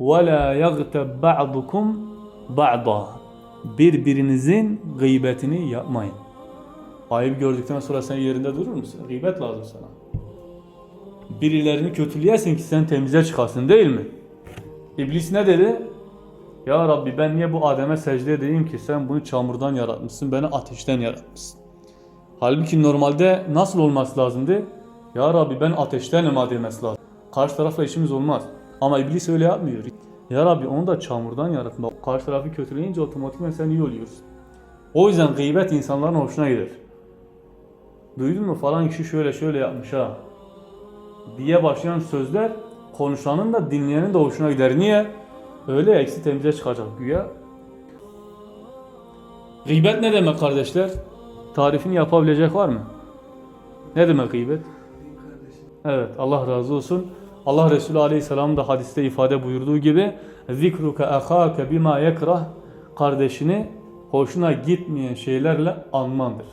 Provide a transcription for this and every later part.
وَلَا يَغْتَبْ بَعْضُكُمْ بَعْضًا Birbirinizin gıybetini yapmayın. Ayıp gördükten sonra sen yerinde durur musun? Gıybet lazım sana. Birilerini kötüleyesin ki sen temize çıkasın değil mi? İblis ne dedi? Ya Rabbi ben niye bu Adem'e secde edeyim ki sen bunu çamurdan yaratmışsın, beni ateşten yaratmışsın. Halbuki normalde nasıl olması lazımdı? Ya Rabbi ben ateştenim ha demesi lazım. Karşı tarafla işimiz olmaz. Ama iblis öyle yapmıyor. Ya Rabbi onu da çamurdan yaratma. Karşı tarafı kötüleyince otomatikman sen iyi oluyorsun. O yüzden gıybet insanların hoşuna gider. Duydun mu falan kişi şöyle şöyle yapmış ha. Diye başlayan sözler konuşanın da dinleyenin de hoşuna gider. Niye? Öyle eksi temize çıkacak güya. Gıybet ne demek kardeşler? Tarifini yapabilecek var mı? Ne demek gıybet? Evet Allah razı olsun. Allah Resulü Aleyhisselam da hadiste ifade buyurduğu gibi zikruke ahake bima yekrah kardeşini hoşuna gitmeyen şeylerle anmandır.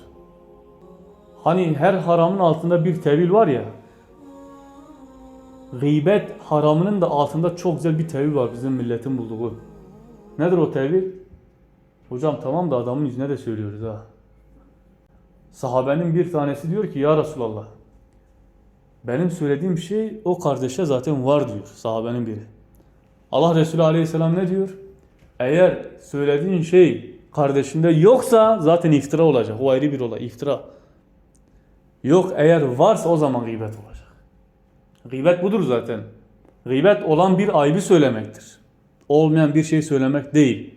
Hani her haramın altında bir tevil var ya. Gıybet haramının da altında çok güzel bir tevil var bizim milletin bulduğu. Nedir o tevil? Hocam tamam da adamın yüzüne de söylüyoruz ha. Sahabenin bir tanesi diyor ki ya Resulallah benim söylediğim şey o kardeşe zaten var diyor sahabenin biri. Allah Resulü Aleyhisselam ne diyor? Eğer söylediğin şey kardeşinde yoksa zaten iftira olacak. O ayrı bir olay iftira. Yok eğer varsa o zaman gıybet olacak. Gıybet budur zaten. Gıybet olan bir ayıbı söylemektir. Olmayan bir şey söylemek değil.